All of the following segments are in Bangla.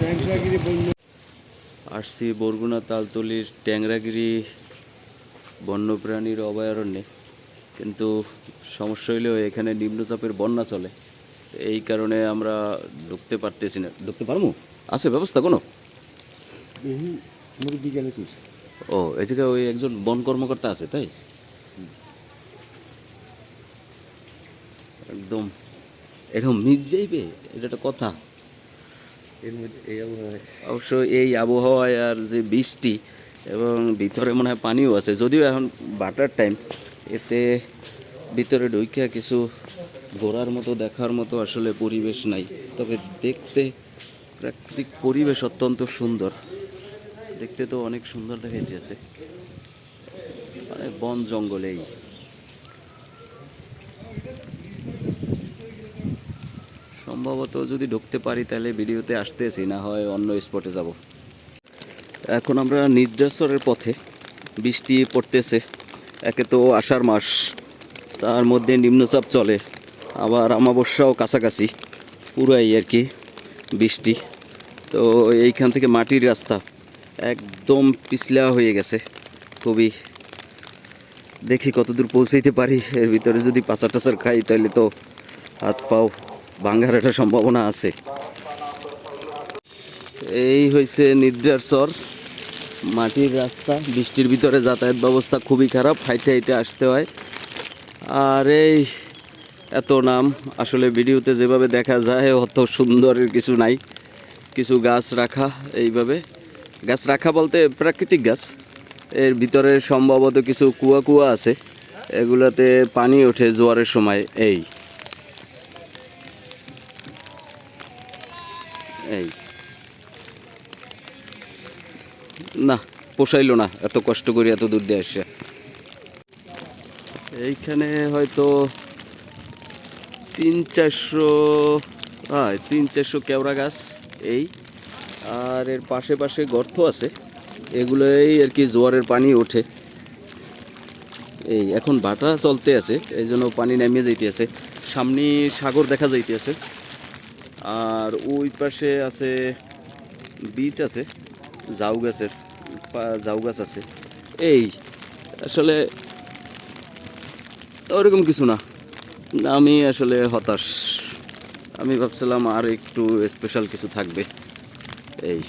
ট্যাংরাগিরি বন্য। আসছি বরগুনা তালতলির ট্যাংরাগিরি বন্যপ্রাণীর অভয়ারণ্যে। কিন্তু সমস্যা হইলেও এখানে নিম্নচাপের বন্যা চলে। এই কারণে আমরা ঢুকতে পারতেছি না। ঢুকতে পারব আছে ব্যবস্থা কোনো? ও এই জায়গায় ওই একজন বন কর্মকর্তা আছে তাই? একদম এরকম মিট যাইবে এটা একটা কথা। এর মধ্যে এই আবহাওয়ায়। অবশ্য এই আবহাওয়ায় আর যে বৃষ্টি এবং ভিতরে মনে হয় পানিও আছে, যদিও এখন বাটার টাইম, এতে ভিতরে ঢুকিয়া কিছু ঘোরার মতো, দেখার মতো আসলে পরিবেশ নাই। তবে দেখতে প্রাকৃতিক পরিবেশ অত্যন্ত সুন্দর। দেখতে তো অনেক সুন্দর দেখাইতেছে মানে বন জঙ্গলেই সম্ভবত যদি ঢুকতে পারি তাহলে ভিডিওতে আসতেছি, না হয় অন্য স্পটে যাব। এখন আমরা নির্যাসরের পথে বৃষ্টি পড়তেছে, একে তো আষাঢ় মাস, তার মধ্যে নিম্নচাপ চলে, আবার আমাবস্যাও কাছাকাছি, পুরাই আর কি বৃষ্টি। তো এইখান থেকে মাটির রাস্তা একদম পিছলা হয়ে গেছে, খুবই। দেখি কতদূর পৌঁছাইতে পারি, এর ভিতরে যদি পাচার টাচার খাই তাহলে তো হাত পাও ভাঙ্গার একটা সম্ভাবনা আছে। এই হয়েছে নিদ্রার চর মাটির রাস্তা, বৃষ্টির ভিতরে যাতায়াত ব্যবস্থা খুবই খারাপ, হাইটে হাইটে আসতে হয়। আর এই এত নাম, আসলে ভিডিওতে যেভাবে দেখা যায়, অত সুন্দরের কিছু নাই। কিছু গাছ রাখা, এইভাবে। গাছ রাখা বলতে প্রাকৃতিক গাছ। এর ভিতরে সম্ভবত কিছু কুয়া কুয়া আছে। এগুলাতে পানি ওঠে জোয়ারের সময়, এই। এই। না, পোষাইলো না, এত কষ্ট করে এত দূর দিয়ে আসছে। এইখানে হয়তো তিন চারশো হয় তিন চারশো কেওড়া গাছ এই। আর এর পাশে পাশে গর্ত আছে, এগুলোই আর কি জোয়ারের পানি ওঠে। এই, এখন বাটা চলতে আছে, এই জন্য পানি নামিয়ে যাইতেছে সামনে সাগর দেখা যাইতেছে আর ওই পাশে আছে বীচ আছে, জাউ গাছের জাউ গাছ আছে। এই, আসলে ওরকম কিছু না। আমি আসলে হতাশ। আমি ভাবছিলাম আর একটু স্পেশাল কিছু থাকবে। এই।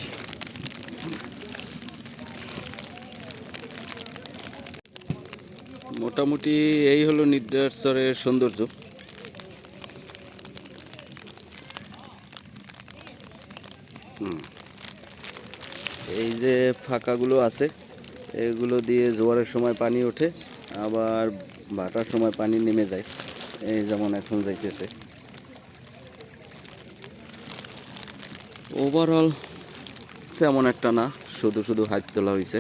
মোটামুটি এই হলো নির্দাসরের সৌন্দর্য। এই যে ফাঁকাগুলো আছে, এগুলো দিয়ে জোয়ারের সময় পানি ওঠে, আবার ভাটার সময় পানি নেমে যায়। এই যেমন এখন যাইতেছে। ওভারঅল তেমন একটা না, শুধু শুধু হাইট তোলা হয়েছে